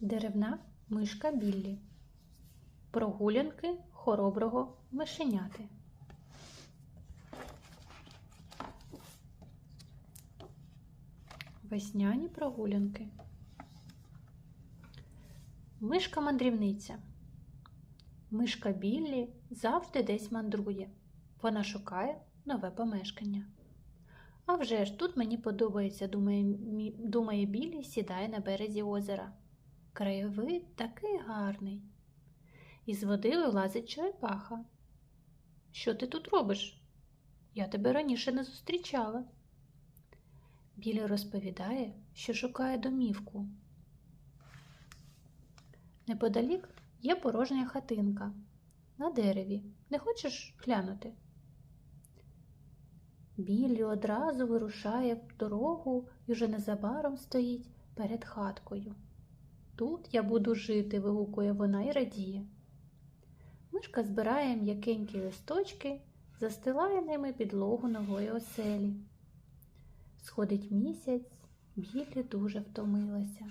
Деревна мишка Біллі. Прогулянки хороброго мишеняти. Весняні прогулянки. Мишка мандрівниця. Мишка Біллі завжди десь мандрує. Вона шукає нове помешкання. А вже ж тут мені подобається, думає, думає Біллі, сідає на березі озера. Краєвид такий гарний. Із води вилазить черепаха. Що ти тут робиш? Я тебе раніше не зустрічала. Білі розповідає, що шукає домівку. Неподалік є порожня хатинка на дереві. Не хочеш глянути? Біллі одразу вирушає в дорогу і вже незабаром стоїть перед хаткою. Тут я буду жити, вигукує вона і радіє. Мишка збирає м'якенькі листочки, застилає ними підлогу нової оселі. Сходить місяць, Біллі дуже втомилася.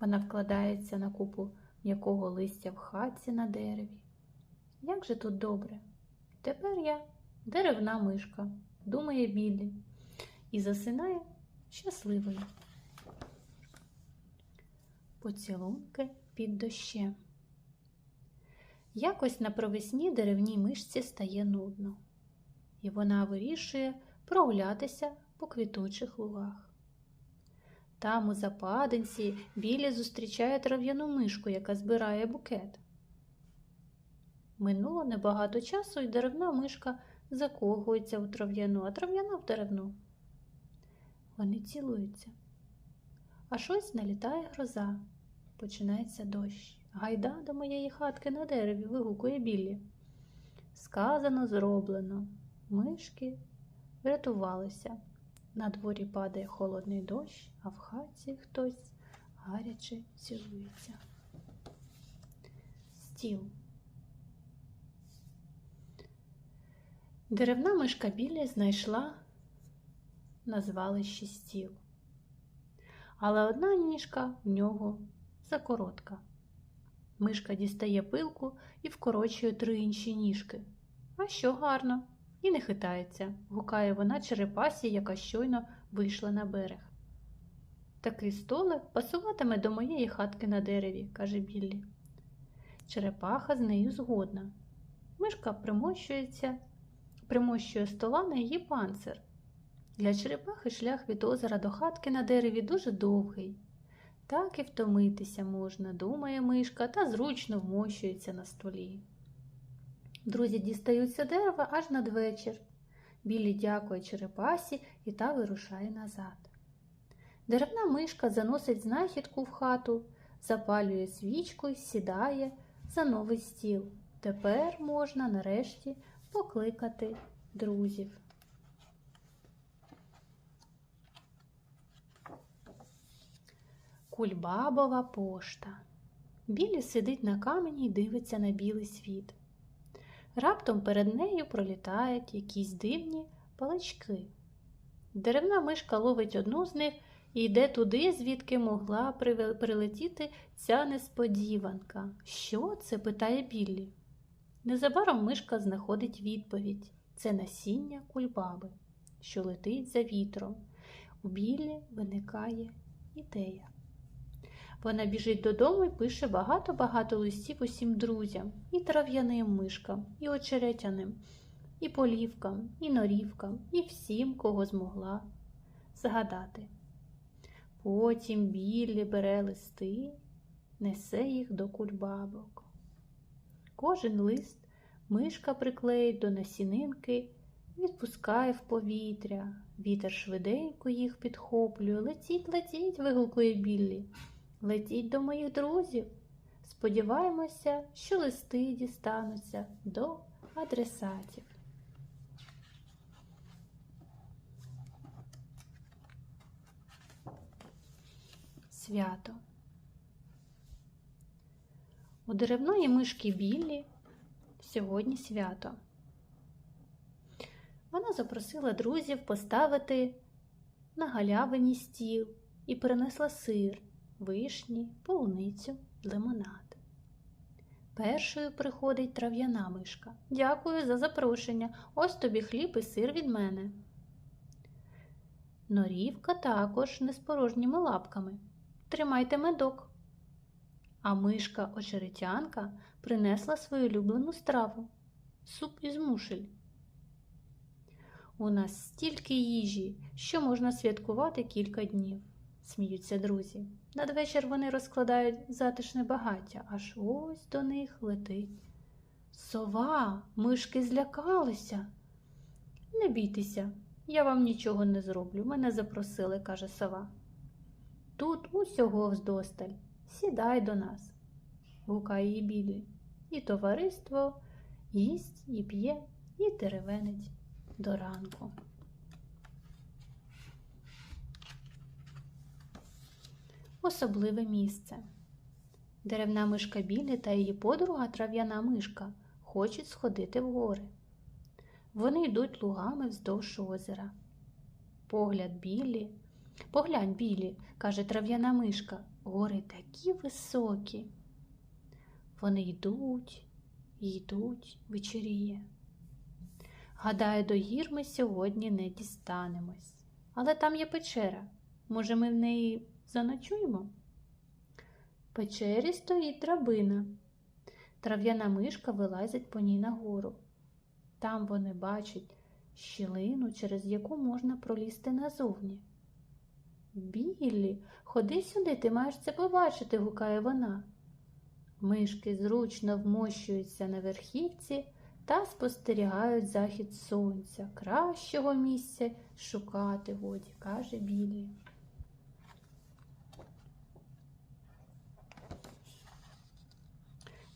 Вона вкладається на купу м'якого листя в хатці на дереві. Як же тут добре? Тепер я деревна мишка, думає Біллі, і засинає щасливою. Поцілунки під дощем. Якось на провесні деревній мишці стає нудно, і вона вирішує прогулятися по квітучих лугах. Там у западинці Білі зустрічає трав'яну мишку, яка збирає букет. Минуло небагато часу, і деревна мишка закохується у трав'яну, а трав'яна в деревну. Вони цілуються. Аж ось налітає гроза. Починається дощ. Гайда до моєї хатки на дереві, вигукує Біллі. Сказано, зроблено. Мишки врятувалися. На дворі падає холодний дощ, а в хаті хтось гаряче цілується. Стіл. Деревна мишка Біллі знайшла на звалищі стіл. Але одна ніжка в нього закоротка. Мишка дістає пилку і вкорочує три інші ніжки. А що гарно, і не хитається, гукає вона черепасі, яка щойно вийшла на берег. Такий столик пасуватиме до моєї хатки на дереві, каже Біллі. Черепаха з нею згодна. Мишка примощується, примощує стола на її панцир. Для черепахи шлях від озера до хатки на дереві дуже довгий. Так і втомитися можна, думає мишка, та зручно вмощується на столі. Друзі дістаються дерева аж надвечір. Білі дякує черепасі і та вирушає назад. Деревна мишка заносить знахідку в хату, запалює свічку і сідає за новий стіл. Тепер можна нарешті покликати друзів. Кульбабова пошта. Білі сидить на камені і дивиться на білий світ. Раптом перед нею пролітають якісь дивні палачки. Деревна мишка ловить одну з них і йде туди, звідки могла прилетіти ця несподіванка. Що це? питає Біллі. Незабаром мишка знаходить відповідь це насіння кульбаби, що летить за вітром. У Біллі виникає ідея. Вона біжить додому і пише багато-багато листів усім друзям, і трав'яним мишкам, і очеретяним, і полівкам, і норівкам, і всім, кого змогла згадати. Потім Біллі бере листи, несе їх до кульбабок. Кожен лист мишка приклеїть до насінинки, відпускає в повітря. Вітер швиденько їх підхоплює. Летіть, летіть, вигукує Біллі. Летіть до моїх друзів. Сподіваємося, що листи дістануться до адресатів. Свято. У деревної мишки Біллі сьогодні свято. Вона запросила друзів поставити на галявині стіл і принесла сир, вишні, полуницю, лимонад. Першою приходить трав'яна мишка. Дякую за запрошення. Ось тобі хліб і сир від мене. Норівка також не з порожніми лапками. Тримайте медок. А мишка очеретянка принесла свою улюблену страву суп із мушель. У нас стільки їжі, що можна святкувати кілька днів, сміються друзі. Надвечір вони розкладають затишне багаття, аж ось до них летить. Сова, мишки злякалися. Не бійтеся, я вам нічого не зроблю. Мене запросили, каже сова. Тут усього вздосталь. Сідай до нас, гукає її білі. І товариство їсть, і п'є, і теревенить до ранку. Особливе місце. Деревна мишка Білі та її подруга трав'яна мишка хочуть сходити в гори. Вони йдуть лугами вздовж озера. Погляд білі, поглянь білі, каже трав'яна мишка, гори такі високі. Вони йдуть, йдуть, вечоріє. Гадаю, до гір ми сьогодні не дістанемось. Але там є печера. Може, ми в неї заночуємо? В печері стоїть драбина. Трав'яна мишка вилазить по ній нагору. Там вони бачать щілину, через яку можна пролізти назовні. Біллі, ходи сюди, ти маєш це побачити, гукає вона. Мишки зручно вмощуються на верхівці та спостерігають захід сонця. Кращого місця шукати годі, каже Біллі.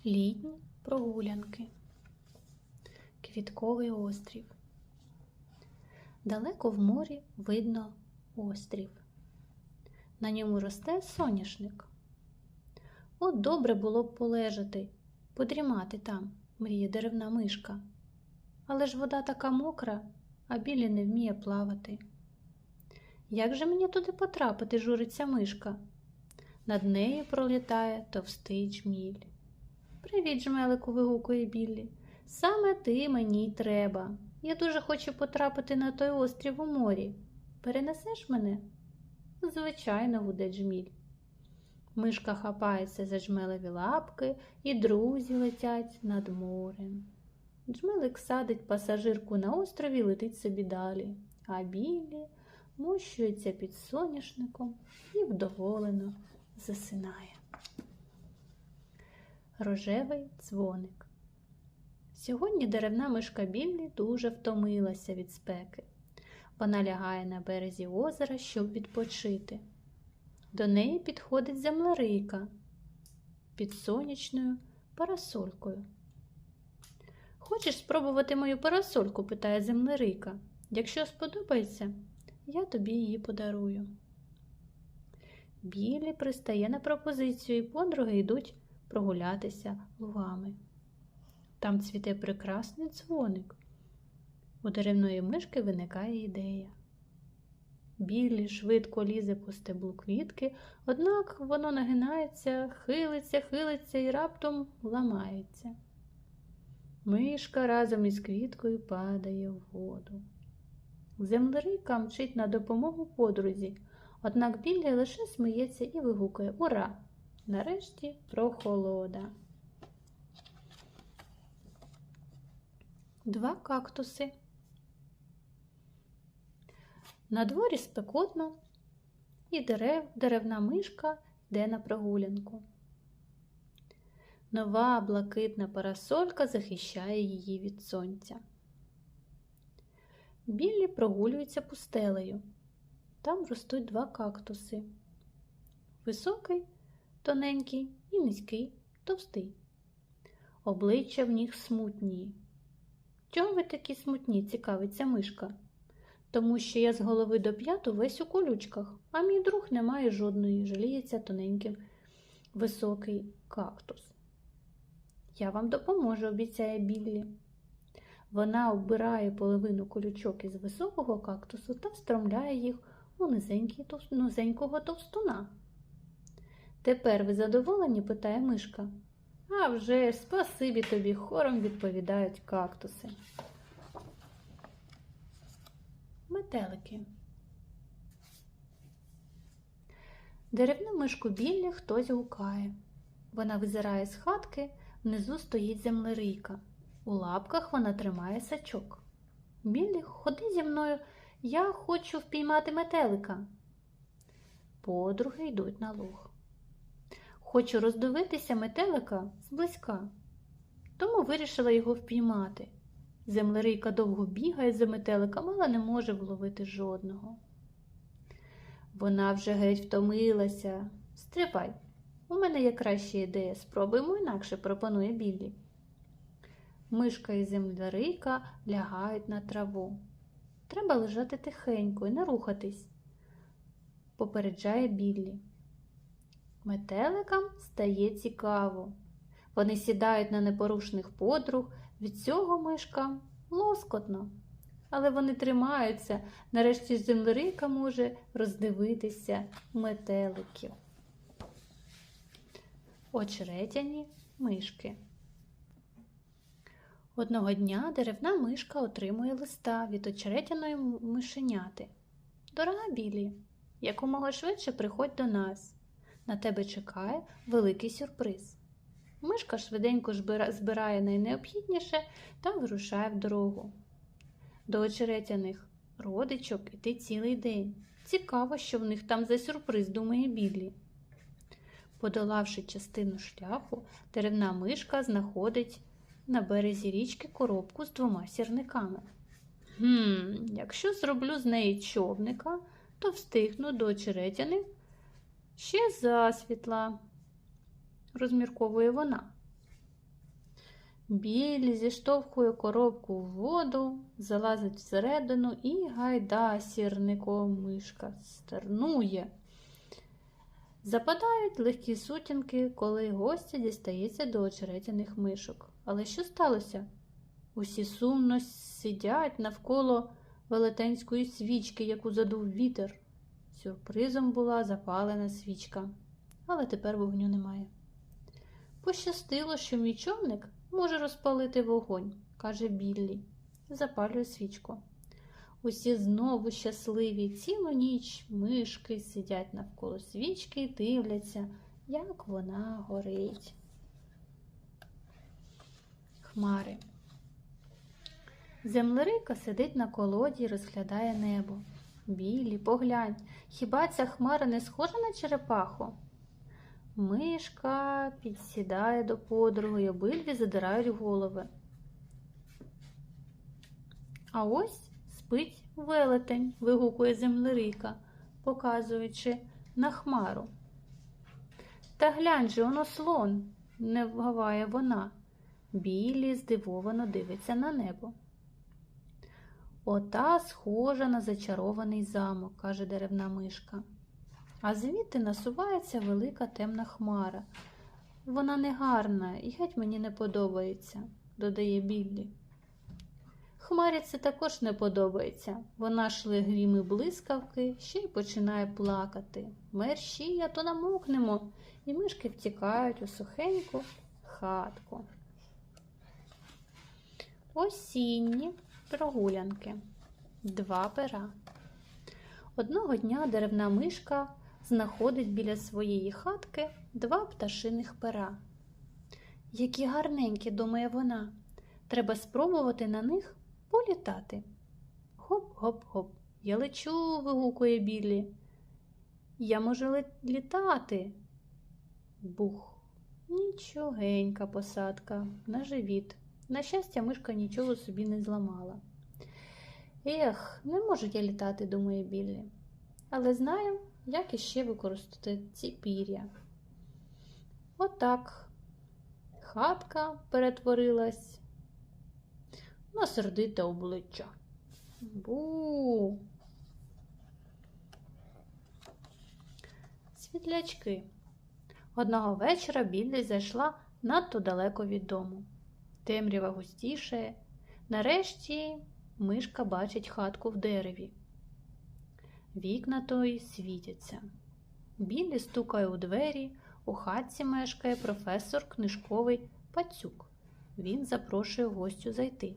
Літні прогулянки. Квітковий острів. Далеко в морі видно острів. На ньому росте соняшник. От добре було б полежати, подрімати там, мріє деревна мишка. Але ж вода така мокра, а білі не вміє плавати. Як же мені туди потрапити, журиться мишка? Над нею пролітає товстий джміль. Привіт, жмелику, вигукує Біллі. Саме ти мені й треба. Я дуже хочу потрапити на той острів у морі. Перенесеш мене? Звичайно, гуде джміль. Мишка хапається за жмелеві лапки, і друзі летять над морем. Джмелик садить пасажирку на острові і летить собі далі, а білі мущується під соняшником і вдоволено засинає. Рожевий дзвоник. Сьогодні деревна мишка Біллі дуже втомилася від спеки. Вона лягає на березі озера, щоб відпочити. До неї підходить землерийка під сонячною парасолькою. Хочеш спробувати мою парасольку? питає землерийка. Якщо сподобається, я тобі її подарую. Білі пристає на пропозицію, і подруги йдуть прогулятися лугами. Там цвіте прекрасний дзвоник. У деревної мишки виникає ідея. Білі швидко лізе по стеблу квітки, однак воно нагинається, хилиться, хилиться і раптом ламається. Мишка разом із квіткою падає в воду. Землерийка мчить на допомогу подрузі, однак Біллі лише сміється і вигукує Ура! Нарешті прохолода. Два кактуси. На дворі спекотно, і дерев, деревна мишка йде на прогулянку. Нова блакитна парасолька захищає її від сонця. Біллі прогулюється пустелею. Там ростуть два кактуси. Високий, тоненький і низький, товстий. Обличчя в них смутні. Чого ви такі смутні? цікавиться мишка тому що я з голови до п'яту весь у колючках, а мій друг не має жодної, жаліється тоненький високий кактус. Я вам допоможу, обіцяє Біллі. Вона оббирає половину колючок із високого кактусу та встромляє їх у низенького товстуна. Тепер ви задоволені? питає мишка. А вже ж, спасибі тобі, хором відповідають кактуси. Метелики. Деревну мишку Біллі хтось гукає. Вона визирає з хатки, внизу стоїть землерийка. У лапках вона тримає сачок. Біллі, ходи зі мною, я хочу впіймати метелика. Подруги йдуть на луг. Хочу роздивитися метелика зблизька, тому вирішила його впіймати. Землерийка довго бігає за метеликом, але не може вловити жодного. Вона вже геть втомилася. Стривай, у мене є краща ідея, спробуємо інакше, пропонує Біллі. Мишка і землерийка лягають на траву. Треба лежати тихенько і не рухатись, попереджає Біллі. Метеликам стає цікаво. Вони сідають на непорушних подруг, від цього мишкам лоскотно. Але вони тримаються, нарешті землерийка може роздивитися метеликів. Очеретяні мишки. Одного дня деревна мишка отримує листа від очеретяної мишеняти. Дорога Білі, якомога швидше приходь до нас. На тебе чекає великий сюрприз. Мишка швиденько збирає найнеобхідніше та вирушає в дорогу. До очеретяних родичок іти цілий день. Цікаво, що в них там за сюрприз, думає Біллі. Подолавши частину шляху, деревна мишка знаходить на березі річки коробку з двома сірниками. Гм, якщо зроблю з неї човника, то встигну до очеретяних ще засвітла, розмірковує вона. Білі зіштовхує коробку в воду, залазить всередину і гайда сірником мишка стернує. Западають легкі сутінки, коли гостя дістається до очеретяних мишок. Але що сталося? Усі сумно сидять навколо велетенської свічки, яку задув вітер. Сюрпризом була запалена свічка, але тепер вогню немає. Пощастило, що мій човник може розпалити вогонь, каже Біллі, запалює свічку. Усі знову щасливі, цілу ніч мишки сидять навколо свічки і дивляться, як вона горить. Хмари. Землерийка сидить на колоді і розглядає небо. Білі, поглянь, хіба ця хмара не схожа на черепаху? Мишка підсідає до подруги, обидві задирають голови. А ось спить велетень, вигукує землерийка, показуючи на хмару. Та глянь же, воно слон, не вгаває вона. Білі здивовано дивиться на небо. Ота схожа на зачарований замок, каже деревна мишка. А звідти насувається велика темна хмара. Вона негарна і геть мені не подобається, додає Біллі. Хмарі це також не подобається. Вона шли гріми блискавки, ще й починає плакати. Мерщі, а то намокнемо, і мишки втікають у сухеньку хатку. Осінні прогулянки. Два пера. Одного дня деревна мишка знаходить біля своєї хатки два пташиних пера. Які гарненькі, думає вона, треба спробувати на них політати. Гоп-гоп-гоп. Я лечу, вигукує Біллі. Я можу літати. Бух. Нічогенька посадка на живіт. На щастя, мишка нічого собі не зламала. Ех, не можу я літати, думає Біллі, але знаю, як іще використати ці пір'я. Отак хатка перетворилась на сердите обличчя. Бу. Світлячки. Одного вечора Біллі зайшла надто далеко від дому. Темрява густішає. Нарешті мишка бачить хатку в дереві. Вікна той світяться. Біллі стукає у двері, У хатці мешкає професор книжковий пацюк. Він запрошує гостю зайти.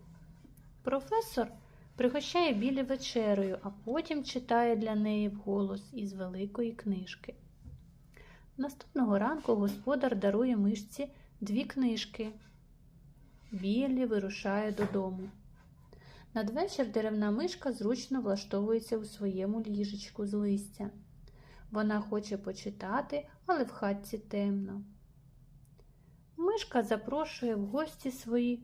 Професор пригощає білі вечерею, а потім читає для неї вголос із великої книжки. Наступного ранку господар дарує мишці дві книжки. Біллі вирушає додому. Надвечір деревна мишка зручно влаштовується у своєму ліжечку з листя. Вона хоче почитати, але в хатці темно. Мишка запрошує в гості свої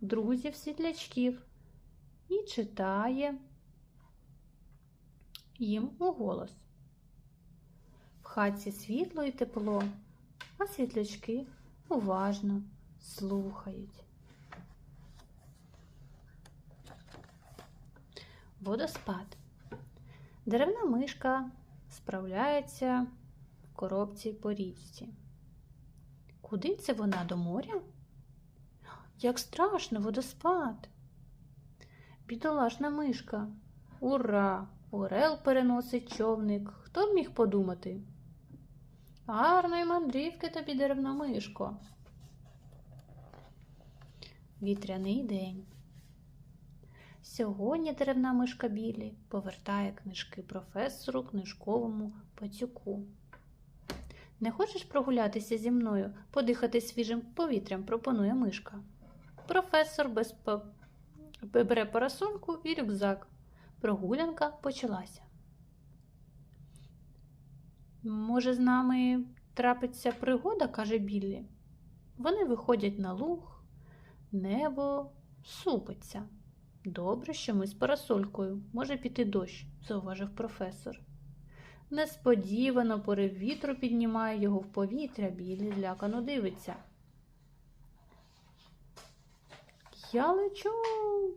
друзів світлячків і читає їм у голос. В хатці світло і тепло, а світлячки уважно слухають. Водоспад. Деревна мишка справляється в коробці по річці. Куди це вона до моря? Як страшно, водоспад. Бідолашна мишка. Ура! Орел переносить човник. Хто б міг подумати? Гарної мандрівки тобі, деревна мишко. Вітряний день. Сьогодні деревна мишка Білі повертає книжки професору книжковому пацюку. Не хочеш прогулятися зі мною, подихати свіжим повітрям, пропонує мишка. Професор без бере парасольку і рюкзак. Прогулянка почалася. Може, з нами трапиться пригода, каже Біллі. Вони виходять на луг, небо супиться. Добре, що ми з парасолькою. Може піти дощ, зауважив професор. Несподівано порив вітру піднімає його в повітря, білі злякано дивиться. Я лечу,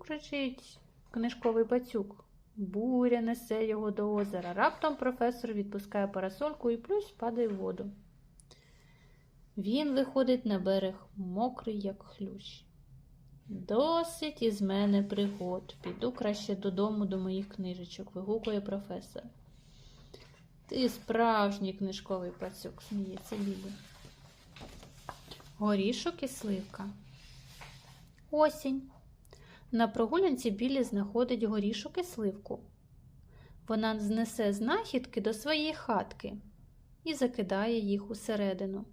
кричить книжковий пацюк. Буря несе його до озера. Раптом професор відпускає парасольку і плюс падає в воду. Він виходить на берег, мокрий, як хлющ. Досить із мене пригод. Піду краще додому до моїх книжечок, вигукує професор. Ти справжній книжковий пацюк, сміється Білі. Горішок і сливка. Осінь. На прогулянці Білі знаходить горішок і сливку. Вона знесе знахідки до своєї хатки і закидає їх усередину.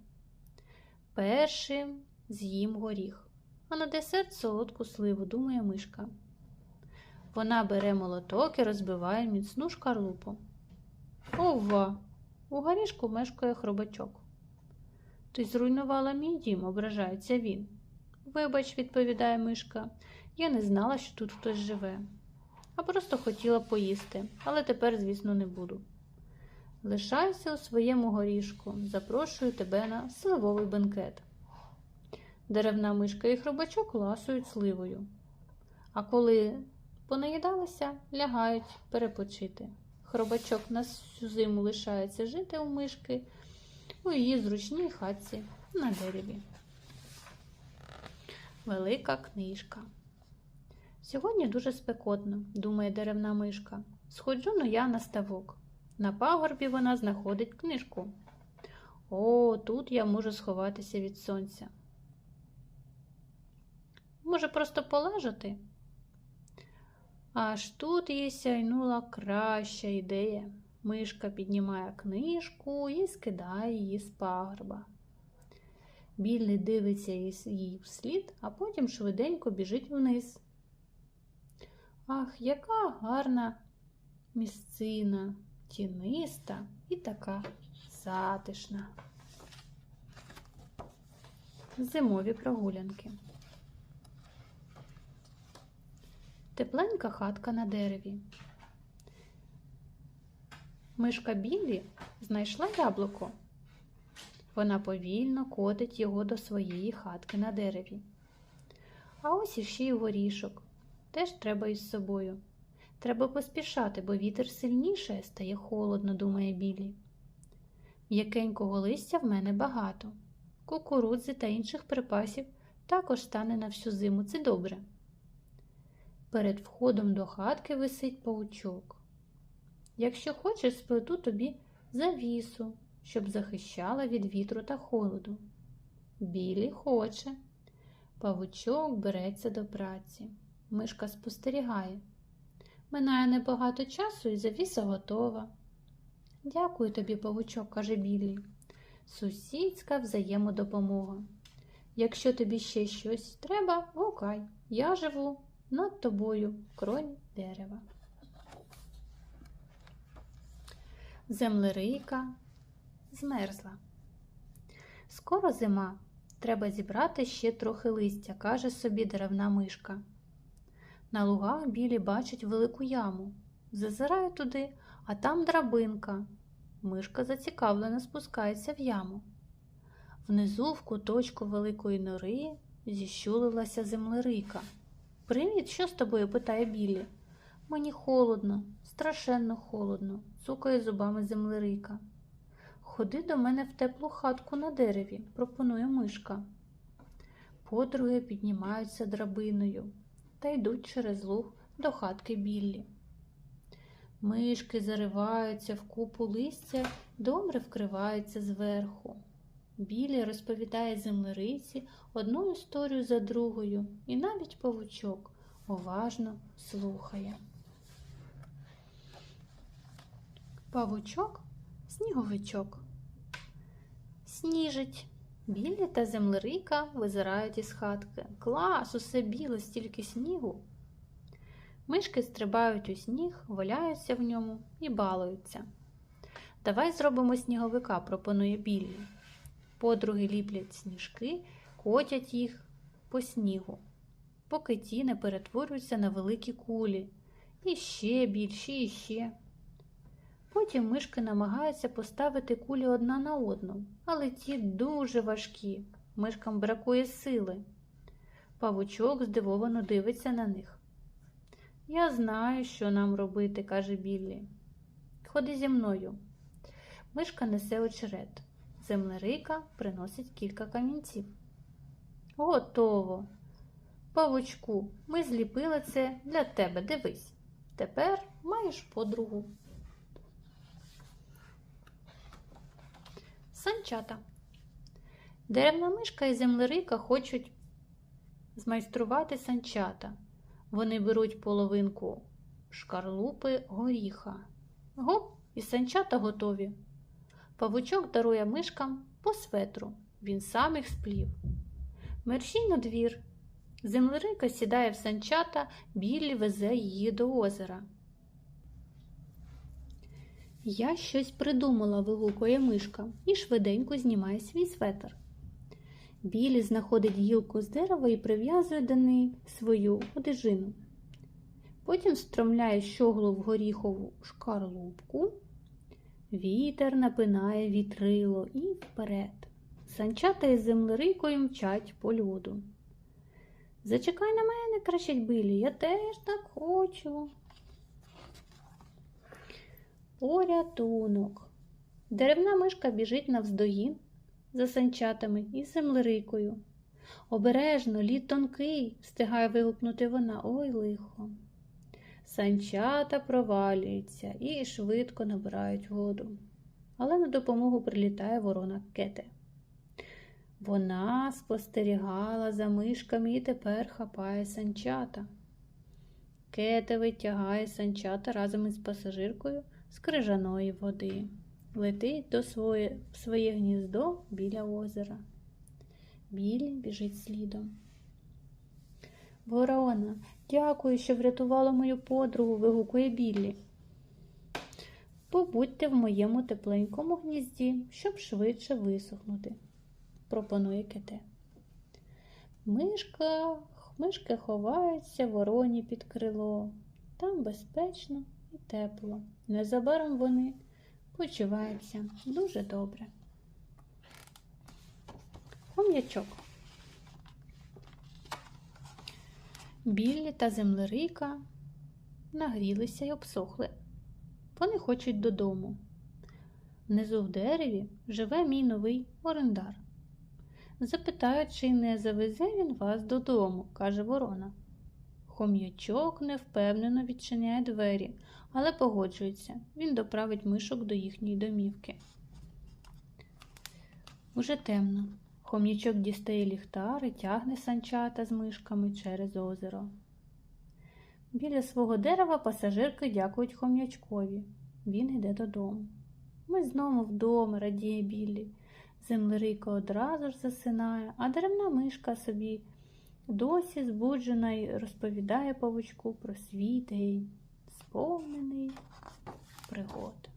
Першим з'їм горіх, а на десерт солодку сливу, думає мишка. Вона бере молоток і розбиває міцну шкарлупу. Ова! У горішку мешкає хробачок. Ти зруйнувала мій дім, ображається він. Вибач, відповідає мишка, я не знала, що тут хтось живе, а просто хотіла поїсти, але тепер, звісно, не буду. Лишайся у своєму горішку, запрошую тебе на сливовий бенкет. Деревна мишка і хробачок ласують сливою, а коли понаїдалися, лягають перепочити. Хробачок на всю зиму лишається жити у мишки у її зручній хатці на дереві. Велика книжка. Сьогодні дуже спекотно, думає деревна мишка. Сходжу ну я на ставок. На пагорбі вона знаходить книжку. О, тут я можу сховатися від сонця. Може, просто полежати? Аж тут їй сяйнула краща ідея. Мишка піднімає книжку і скидає її з пагорба. Біллі дивиться їй вслід, а потім швиденько біжить вниз. Ах, яка гарна місцина, тіниста і така затишна. Зимові прогулянки. Тепленька хатка на дереві. Мишка Біллі знайшла яблуко. Вона повільно котить його до своєї хатки на дереві. А ось іще й горішок. Теж треба із собою. Треба поспішати, бо вітер сильніше стає холодно, думає Білі. М'якенького листя в мене багато. Кукурудзи та інших припасів також стане на всю зиму. Це добре. Перед входом до хатки висить паучок. Якщо хочеш, сплету тобі завісу, щоб захищала від вітру та холоду. Білі хоче. Павучок береться до праці. Мишка спостерігає. Минає небагато часу і завіса готова. Дякую тобі, павучок, каже Біллі. Сусідська взаємодопомога. Якщо тобі ще щось треба, гукай. Я живу над тобою в кроні дерева. Землерийка змерзла. Скоро зима. Треба зібрати ще трохи листя, каже собі деревна мишка. На лугах білі бачить велику яму. Зазирає туди, а там драбинка. Мишка зацікавлено спускається в яму. Внизу, в куточку великої нори, зіщулилася землерийка. Привіт, що з тобою? питає Біллі. Мені холодно, страшенно холодно, цукає зубами землерийка. Ходи до мене в теплу хатку на дереві, пропонує мишка. Подруги піднімаються драбиною та йдуть через луг до хатки Біллі. Мишки зариваються в купу листя, добре вкриваються зверху. Білі розповідає землериці одну історію за другою, і навіть павучок уважно слухає. Павучок сніговичок. Сніжить. Білі та землерика визирають із хатки. Клас, усе біле, стільки снігу. Мишки стрибають у сніг, валяються в ньому і балуються. Давай зробимо сніговика, пропонує Біллі. Подруги ліплять сніжки, котять їх по снігу, поки ті не перетворюються на великі кулі. І ще більші, і ще. Потім мишки намагаються поставити кулі одна на одну, але ті дуже важкі. Мишкам бракує сили. Павучок здивовано дивиться на них. Я знаю, що нам робити, каже Біллі. Ходи зі мною. Мишка несе очерет. Землерийка приносить кілька камінців. Готово. Павучку, ми зліпили це для тебе. Дивись. Тепер маєш подругу. Санчата. Деревна мишка і землерийка хочуть змайструвати санчата. Вони беруть половинку шкарлупи горіха. Гоп, і санчата готові. Павучок дарує мишкам по светру. Він сам їх сплів. Мерщій на двір. Землерийка сідає в санчата, білі везе її до озера. Я щось придумала, вигукує мишка і швиденько знімає свій светр. Білі знаходить гілку з дерева і прив'язує до неї свою одежину. Потім стромляє щоглу в горіхову шкарлупку. Вітер напинає вітрило і вперед. Санчата із землерийкою мчать по льоду. Зачекай на мене, кричить Білі, я теж так хочу. Порятунок. Деревна мишка біжить навздогін за санчатами і землерийкою. Обережно, лід тонкий, встигає вигукнути вона. Ой лихо. Санчата провалюються і швидко набирають воду. Але на допомогу прилітає ворона Кете. Вона спостерігала за мишками і тепер хапає санчата. Кете витягає санчата разом із пасажиркою з крижаної води, летить до своє, в своє гніздо біля озера. Білі біжить слідом. Ворона, дякую, що врятувала мою подругу, вигукує Біллі. Побудьте в моєму тепленькому гнізді, щоб швидше висохнути, пропонує кете. Мишка, мишки ховаються вороні під крило. Там безпечно і тепло. Незабаром вони почуваються дуже добре. Хом'ячок. Біллі та землерийка нагрілися й обсохли. Вони хочуть додому. Внизу в дереві живе мій новий орендар. Запитаю, чи не завезе він вас додому, каже ворона. Хом'ячок невпевнено відчиняє двері, але погоджується, він доправить мишок до їхньої домівки. Уже темно. Хом'ячок дістає ліхтар і тягне санчата з мишками через озеро. Біля свого дерева пасажирки дякують хом'ячкові. Він йде додому. Ми знову вдома, радіє Біллі. Землерийка одразу ж засинає, а деревна мишка собі досі збуджена й розповідає павучку про свій день, сповнений пригод.